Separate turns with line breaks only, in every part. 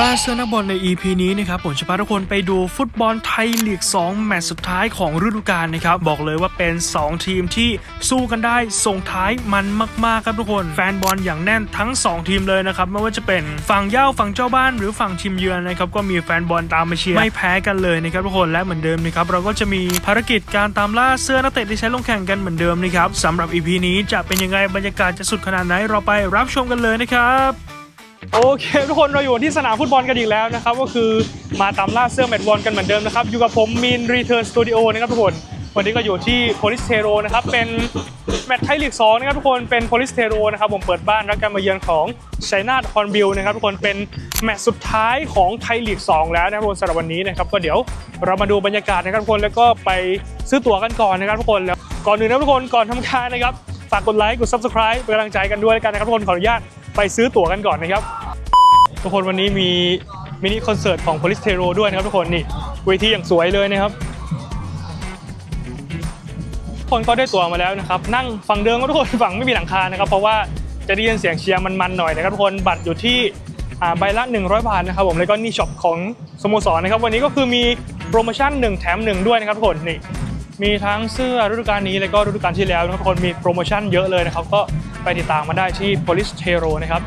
ล่าเสื้อนักบอลใน EP นี้นะครับผมจะพาทุกคนไปดูฟุตบอลไทยลีก 2 แมตช์สุดท้ายของฤดูกาลนะครับ บอกเลยว่าเป็น 2 ทีมที่สู้กันได้ส่งท้ายมันมาก ๆ ครับทุกคน แฟนบอลอย่างแน่นทั้ง 2 ทีมเลยนะครับ ไม่ว่าจะเป็นฝั่งเย่าฝั่งเจ้าบ้านหรือฝั่งทีมเยือนนะครับ ก็มีแฟนบอลตามมาเชียร์ไม่แพ้กันเลยนะครับทุกคนและเหมือนเดิมนะครับเราก็จะมีภารกิจการตามล่าเสื้อนักเตะที่ใช้ลงแข่งกันเหมือนเดิมนะครับสำหรับ EP นี้จะเป็นยังไงบรรยากาศจะสุดขนาดไหนเราไปรับชมกันเลยนะครับ โอเคทุกคนเราอยู่ที่สนามฟุตบอลกันอีกแล้วนะครับก็คือมาตามล่าเสื้อแมตช์บอลกันเหมือนเดิมนะครับอยู่กับผมมีนรีเทิร์นสตูดิโอนะครับทุกคนวันนี้ก็อยู่ที่โพลิสเทโรนะครับเป็นแมตช์ไทยลีก2นะครับทุกคนเป็นโพลิสเทโรนะครับผมเปิดบ้านรับการมาเยือนของชัยนาทฮอนบิลนะครับทุกคนเป็นแมตช์สุดท้ายของไทยลีก2แล้วนะครับทุกคนสำหรับวันนี้นะครับก็เดี๋ยวเรามาดูบรรยากาศนะครับทุกคนแล้วก็ไปซื้อตั๋วกันก่อนนะครับทุกคนแล้วก่อนอื่นนะทุกคนก่อนทำการนะครับฝากกดไลค์กด subscribe เป็นกำลังใจกันด้วยกันนะครับทุกคนขออนุญาต ไปซื้อตั๋วกันก่อนนะครับ ทุกคนวันนี้มีมินิคอนเสิร์ตของ Police t e r o ด้วยนะครับทุกคนนี่เวทีอย่างสวยเลยนะครับทุกคนก็ได้ตั๋วมาแล้วนะครับ นั่งฝั่งเดิมก็ทุกคนฝั่งไม่มีหลังคานะครับ เพราะว่าจะได้ยินเสียงเชียร์มันๆหน่อยนะครับทุกคนบัตรอยู่ที่อ่าใบละ 100 บาทนะครับผมแล้วก็นี่ช็อปของสโมสรนะครับ วันนี้ก็คือมีโปรโมชั่น 1 แถม 1 ด้วยนะครับทุกคนนี่มีทั้งเสื้อฤดูกาลนี้แล้วก็ฤดูกาลที่แล้วนะครับทุกคนมีโปรโมชั่นเยอะเลยนะครับ ก็ ไปติดตามมาได้ที่ Police t e r o นะครับ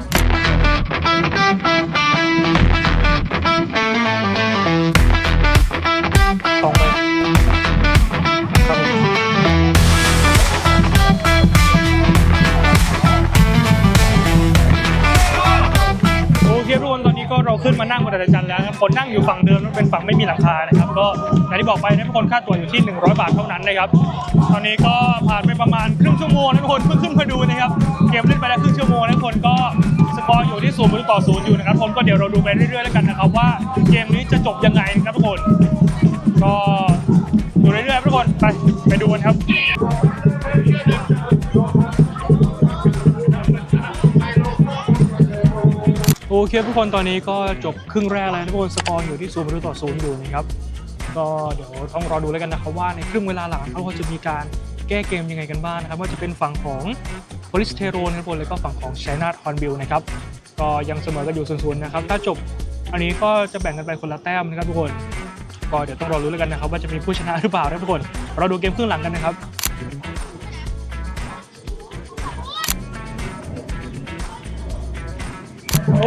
ขึ้นมานั่งบนอัศจรรย์แล้วนะครับคนนั่งอยู่ฝั่งเดิมนั่นเป็นฝั่งไม่มีหลังคานะครับก็อย่างที่บอกไปนะทุกคนค่าตั๋วอยู่ที่ 100 บาทเท่านั้นนะครับตอนนี้ก็ผ่านไปประมาณครึ่งชั่วโมงนะทุกคนเพิ่งขึ้นมาดูนะครับเกมเล่นไปแล้วครึ่งชั่วโมงนะทุกคนก็สกอร์อยู่ที่ศูนย์ประตูต่อศูนย์อยู่นะครับผมก็เดี๋ยวเราดูไปเรื่อยๆแล้วกันนะครับว่าเกมนี้จะจบยังไงนะครับทุกคนก็ดูเรื่อยๆทุกคนไปไปดูกันครับ เคทุกคนตอนนี้ก็จบครึ่งแรกแล้วทุกคนสกอร์อยู่ที่ศูนย์ประตูต่อศูนย์อยู่นะครับก็เดี๋ยวต้องรอดูแล้วกันนะครับว่าในครึ่งเวลาหลังเขาจะมีการแก้เกมยังไงกันบ้างนะครับว่าจะเป็นฝั่งของ p o l i s t e r o นะครับทุกคนแล้วก็ฝั่งของ c h i n a h o r n b i l l นะครับก็ยังเสมอกันอยู่ศูนย์ๆนะครับถ้าจบอันนี้ก็จะแบ่งกันไปคนละแต้มนะครับทุกคนก็เดี๋ยวต้องรอรู้แล้วกันนะครับว่าจะมีผู้ชนะหรือเปล่านะทุกคนเราดูเกมครึ่งหลังกันนะครับ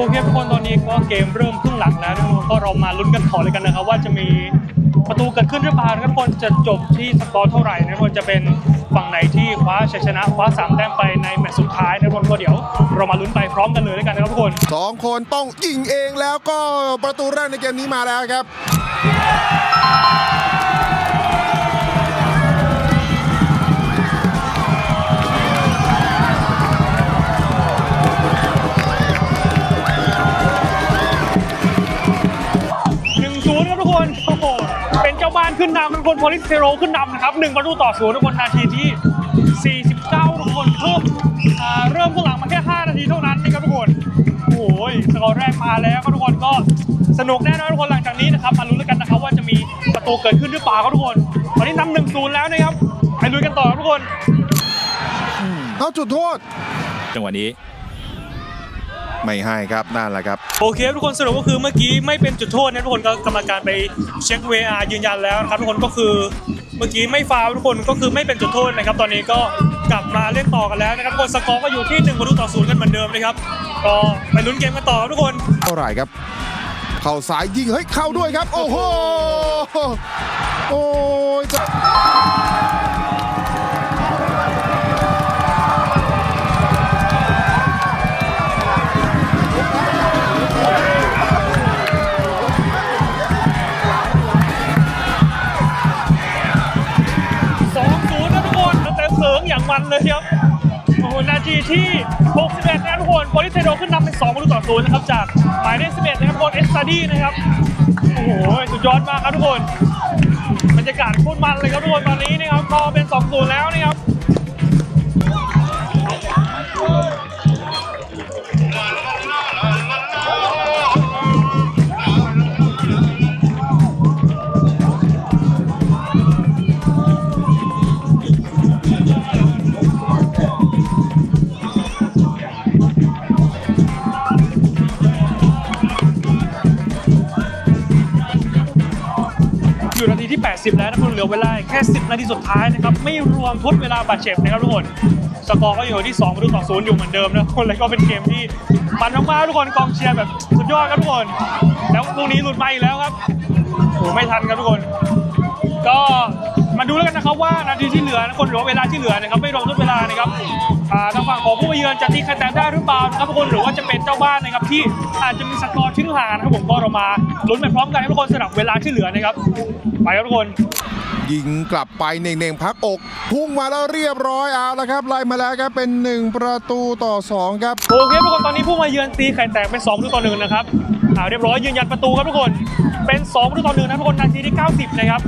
อเคทุกคนตอนนี้ก็เกมเริ่มครึ่งหลังแล้วทุกคนก็เรามาลุ้นกันต่อเลยกันนะครับ ว่าจะมีประตูเกิดขึ้นหรือเปล่าทุกคนจะจบที่สกอร์เท่าไหร่นะทุกคนจะเป็นฝั่งไหนที่คว้าชัยชนะคว้าสามแต้มไปในแมตช์สุดท้ายนะทุกคนก็เดี๋ยว เรามาลุ้นไปพร้อมกันเลยแล้วยกันนะครับทุกคน
สองคนต้องยิงเองแล้วก็ประตูแรกในเกมนี้มาแล้วครับ
ครับทุกคนโอ้โหเป็นเจ้าบ้านขึ้นนำทุกคนโพลิสเทโรขึ้นนำนะครับหนึ่งประตูต่อศูนย์ทุกคนนาทีที่ 49 ทุกคนเพิ่มอ่าเริ่มข้างหลังมาแค่ 5 นาทีเท่านั้นนะครับทุกคนโอ้โหสกอร์แรกมาแล้วครับทุกคนก็สนุกแน่นอนทุกคนหลังจากนี้นะครับมาลุ้นแล้วกันนะครับว่าจะมีประตูเกิดขึ้นหรือเปล่าครับทุกคนตอนนี้นำหนึ่งศูนย์แล้วนะครับไปลุยกันต่อครับทุกคน
เอาจุดโทษ
จังหวะนี้
ไม่ให้ครับนั่นแหละครับ
โอเคทุกคนสรุปก็คือเมื่อกี้ไม่เป็นจุดโทษนะทุกคนก็กรรมการไปเช็ค VR ยืนยันแล้วนะครับทุกคนก็คือเมื่อกี้ไม่ฟาวล์ทุกคนก็คือไม่เป็นจุดโทษนะครับ ตอนนี้ก็กลับมาเล่นต่อกันแล้วนะครับทุกคนสกอร์ก็อยู่ที่1ประตูต่อศูนย์กันเหมือนเดิมนะครับก็ไปลุ้นเกมกันต่อครับทุกคน
เท่าไหร่ครับ เข้าสายยิงเฮ้ยเข้าด้วยครับ โอ้โหโอ้ยจะ
มันเลยครับโอ้โหนาทีที่ 61นะทุกคนโปลิเทโดขึ้นนำเป็น2ประตูต่อศูนย์นะครับจากหมายเลข11นะครับทุกคนเอสซาดี้นะครับโอ้โหสุดยอดมากครับทุกคนบรรยากาศโคตรมันเลยครับทุกคนตอนนี้นะครับพอเป็น2-0แล้วนะครับ 80 แล้วนะคุณเหลือเวลาแค่ 10 นาทีสุดท้ายนะครับ ไม่รวมทดเวลาบาดเจ็บนะครับทุกคน สกอร์ก็อยู่ที่2ประตูต่อศูนย์อยู่เหมือนเดิมนะคนเลยก็เป็นเกมที่มันมากๆทุกคนกองเชียร์แบบสุดยอดครับทุกคน แล้วลูกนี้หลุดมาอีกแล้วครับโอ้ไม่ทันครับทุกคน ก็ มาดูแล้วกันนะครับว่านาทีที่เหลือนะคนหรือว่าเวลาที่เหลือนะครับไม่รวมทดเวลานะครับอ่าทางฝั่งของผู้มาเยือนจะตีคะแนนได้หรือเปล่านะครับทุกคนหรือว่าจะเป็นเจ้าบ้านนะครับที่อาจจะมีสกอร์ทิ้งห่างนะครับผมก็เรามาลุ้นไปพร้อมกันให้ทุกคนสำหรับเวลาที่เหลือนะครับไปครับทุกคน
ยิงกลับไปเน่งๆพักอก พุ่งมาแล้วเรียบร้อยเอาละครับไล่มาแล้วครับเป็น 1 ประตูต่อ 2 ครับ
โอเคทุกคนตอนนี้ผู้มาเยือนตีไข่แตกเป็น2ประตูต่อหนึ่งนะครับอ่าเรียบร้อยยืนยันประตูครับทุกคน เป็น2ประตูต่อหนึ่งนะทุกคนนาทีที่ 90 นะครับ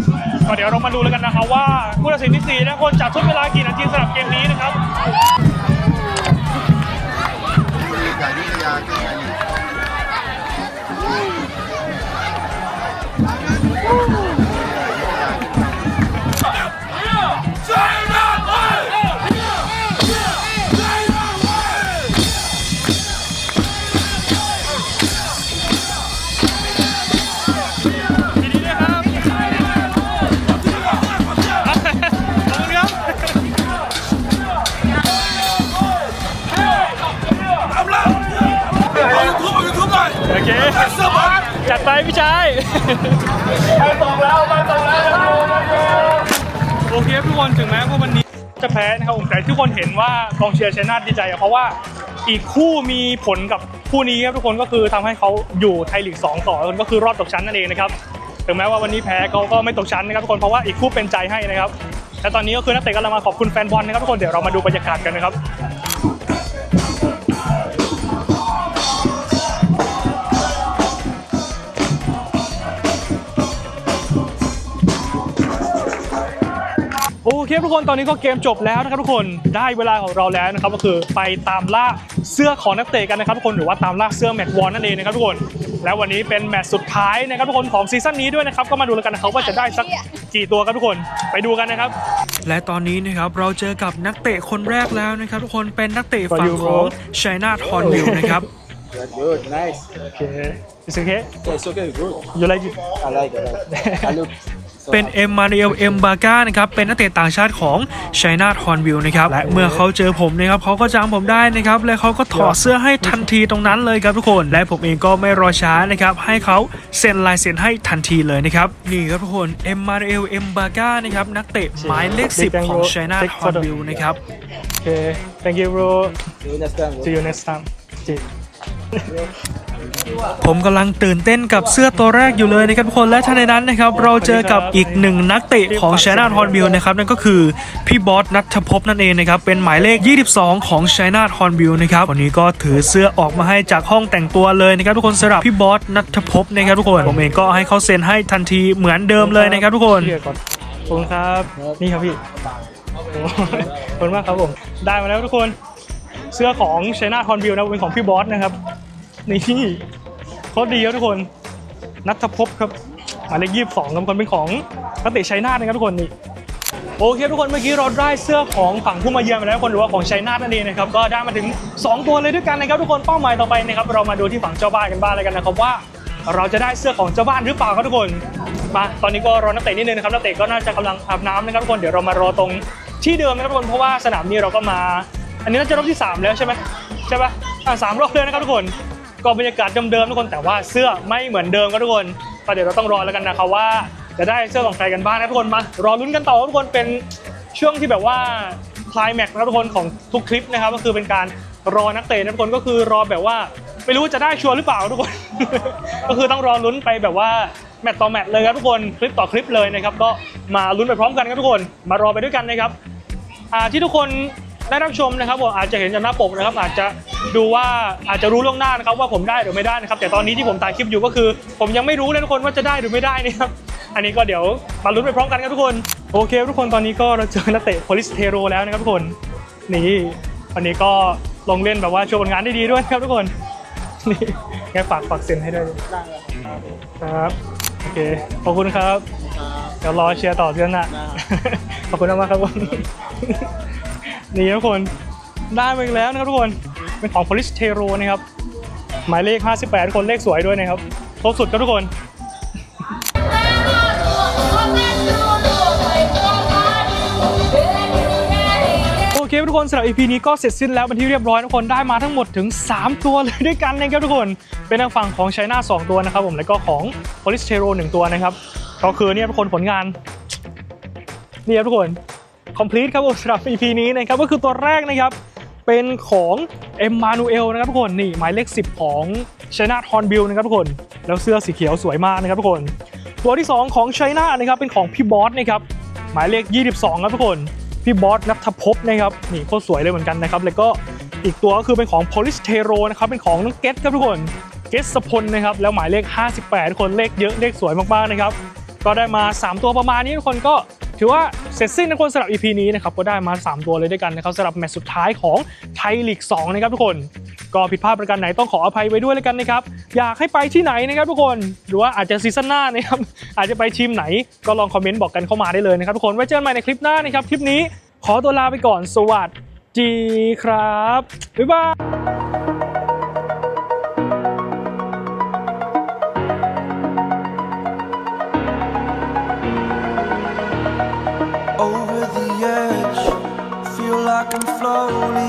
ก็เดี๋ยวเรามาดูแล้วกันนะครับว่าผู้ตัดสินที่สี่นะทุกคนจะทดเวลากี่นาทีสำหรับเกมนี้นะครับ โอเคทุกคนถึงแม้ว่าวันนี้จะแพ้นะครับผมแต่ทุกคนเห็นว่ากองเชียร์ชนาทดีใจเพราะว่าอีกคู่มีผลกับคู่นี้ครับทุกคนก็คือทำให้เขาอยู่ไทยลีก2ต่อก็คือรอดตกชั้นนั่นเองนะครับถึงแม้ว่าวันนี้แพ้เขาก็ไม่ตกชั้นนะครับทุกคนเพราะว่าอีกคู่เป็นใจให้นะครับและตอนนี้ก็คือนักเตะกำลังมาขอบคุณแฟนบอลนะครับทุกคนเดี๋ยวเรามาดูบรรยากาศกันนะครับ เคทุกคนตอนนี้ก็เกมจบแล้วนะครับทุกคนได้เวลาของเราแล้วนะครับก็คือไปตามล่าเสื้อของนักเตะกันนะครับทุกคนหรือว่าตามล่าเสื้อแมตช์วอนนั่นเองนะครับทุกคนแล้ววันนี้เป็นแมตช์สุดท้ายนะครับทุกคนของซีซั่นนี้ด้วยนะครับก็มาดูแล้วกันนะครับว่าจะได้สักกี่ตัวครับทุกคนไปดูกันนะครับ และตอนนี้นะครับเราเจอกับนักเตะคนแรกแล้วนะครับทุกคนเป็นนักเตะฝั่งของชัยนาทฮอนวิลนะครับ
Good, nice.
โอเค It's okay
Yeah, it's okay, good.
you like it
I like it. I, like it. I look. So
เป็นเอ็มมานูเอลเอ็มบาก้านะครับเป็นนักเตะต่างชาติของชัยนาทฮอนวิลนะครับและเมื่อเขาเจอผมนะครับเขาก็จำผมได้นะครับและเขาก็ถอดเสื้อให้ทันทีตรงนั้นเลยครับทุกคน และผมเองก็ไม่รอช้านะครับให้เขาเซ็นลายเซ็นให้ทันทีเลยนะครับนี่ครับทุกคนเอ็มมานูเอลเอ็มบาก้านะครับนักเตะหมายเลข10ของชัยนาทฮอนวิลนะครับโอเค thank you bro
you understand?
see you next time ผมกำลังตื่นเต้นกับเสื้อตัวแรกอยู่เลยนะครับทุกคนและทันในนั้นนะครับ เราเจอกับอีกหนึ่งนักเตะของช i นาทฮอนบิลนะครับนั่นก็คือพี่บอสนัทภพนั่นเองนะครับเป็นหมายเลข 22 ของช i นาทฮอนบิลนะครับวันนี้ก็ถือเสื้อออกมาให้จากห้องแต่งตัวเลยนะครับทุกคนสำหรับพี่บอสนัทภพนะครับทุกคนผมเองก็ให้เขาเซ็นให้ทันทีเหมือนเดิมเลยนะครับทุกคนขอบคุณครับนี่ครับพี่ขอบคุณมากครับผมได้มาแล้วทุกคน เสื้อของช i นาทฮอนบิลนะเป็นของพี่บอสนะครับ นี่เขาดีครับทุกคน นัทภพครับหมายเลขยี่สิบสองครับคนเป็นของนักเตะชัยนาทนะครับทุกคนนี่โอเคทุกคนเมื่อกี้เราได้เสื้อของฝั่งผู้มาเยือนไปแล้วทุกคนหรือว่าของชัยนาทนั่นเองนะครับก็ได้มาถึง 2 ตัวเลยด้วยกันนะครับทุกคนเป้าหมายต่อไปนะครับเรามาดูที่ฝั่งเจ้าบ้านกันบ้างเลยกันนะครับว่า เราจะได้เสื้อของเจ้าบ้านหรือเปล่าครับทุกคนมาตอนนี้ก็รอนักเตะนิดนึงนะครับนักเตะก็น่าจะกำลังอาบน้ำนะครับทุกคนเดี๋ยวเรามารอตรงที่เดิมนะครับทุกคนเพราะว่าสนามนี้เราก็มา อันนี้น่าจะรอบที่สามแล้วใช่ไหมใช่ปะอะสามรอบเลยนะครับทุกคน ก็บรรยากาศเดิมๆทุกคนแต่ว่าเสื้อไม่เหมือนเดิมครับทุกคนก็เดี๋ยวเราต้องรอแล้วกันนะครับว่า จะได้เสื้อของใครกันบ้างนะทุกคนมารอลุ้นกันต่อทุกคนเป็นช่วงที่แบบว่าคลายแม็กซ์นะทุกคนของทุกคลิปนะครับก็คือเป็นการรอนักเตะนะทุกคนก็คือรอแบบว่าไม่รู้จะได้ชัวร์หรือเปล่าทุกคน ก็คือต้องรอลุ้นไปแบบว่าแมตต์ต่อแมตต์เลยครับทุกคนคลิปต่อคลิปเลยนะครับก็มาลุ้นไปพร้อมกันครับทุกคน มารอไปด้วยกันนะครับที่ทุกคน ได้รับชมนะครับผมอาจจะเห็นจากหน้าปกนะครับ อาจจะดูว่าอาจจะรู้ล่วงหน้านะครับ ว่าผมได้หรือไม่ได้นะครับ แต่ตอนนี้ที่ผมถ่ายคลิปอยู่ก็คือ ผมยังไม่รู้เลยทุกคนว่าจะได้หรือไม่ได้นะครับอันนี้ก็เดี๋ยวมาลุ้นไปพร้อมกันครับทุกคนโอเค ทุกคนตอนนี้ก็เราเจอนักเตะโพลิสเทโรแล้วนะครับทุกคนนี่วันนี้ก็ลงเล่นแบบว่าโชว์ผลงานได้ดีด้วยนะครับทุกคนนี่งั้นฝากฝากเซ็นให้ด้วยครับโอเคขอบคุณครับเดี๋ยวรอเชียร์ต่อเดือนหน้าขอบคุณมากๆครับผม นี่ทุกคนได้มาอีกแล้วนะครับทุกคนเป็นของพลิสเทโร่ o นะครับ หมายเลข 58 ทุกคนเลขสวยด้วยนะครับครบสุดครับทุกคนโอเคทุกคนสำหรับ EP นี้ก็เสร็จสิ้นแล้วเป็นที่เรียบร้อยทุกคนได้มาทั้งหมดถึง 3 ตัวเลยด้วยกันนะครับทุกคน เป็นทางฝั่งของไชน่า2ตัวนะครับผมแล้วก็ของ Police t e r o 1ตัวนะครับก็คือเนี่ยทุกคนผลงานนี่ครับทุกคน complete ครับผมสำหรับ EP นี้นะครับก็คือตัวแรกนะครับ เป็นของเอ็มมานูเอลนะครับทุกคนนี่หมายเลข 10 ของชนาทอนบิลนะครับทุกคน แล้วเสื้อสีเขียวสวยมากนะครับทุกคน ตัวที่ 2 ของชนานะครับเป็นของพี่บอสนะครับหมายเลข 22 ครับทุกคนพี่บอสนัทภพนะครับนี่โคตรสวยเลยเหมือนกันนะครับ แล้วก็อีกตัวก็คือเป็นของ p o l i s t e r o นะครับเป็นของน้องเกตครับทุกคนเกตสพลนะครับแล้วหมายเลข 58ทุกคนเลขเยอะเลขสวยมากๆนะครับก็ได้มา 3 ตัวประมาณนี้ทุกคนก็ ถือว่าเสร็จสิ้นทุกคนสำหรับ EP นี้นะครับก็ได้มา 3 ตัวเลยด้วยกันนะครับสำหรับแมตช์สุดท้ายของไทยลีก2นะครับทุกคน ก็ผิดพลาดประการไหนต้องขออภัยไว้ด้วยแล้วกันนะครับอยากให้ไปที่ไหนนะครับทุกคนหรือว่าอาจจะซีซั่นหน้านะครับอาจจะไปทีมไหนก็ลองคอมเมนต์บอกกันเข้ามาได้เลยนะครับทุกคนไว้เจอกันใหม่ในคลิปหน้านะครับคลิปนี้ขอตัวลาไปก่อนสวัสดีครับบ๊ายบาย
Oh.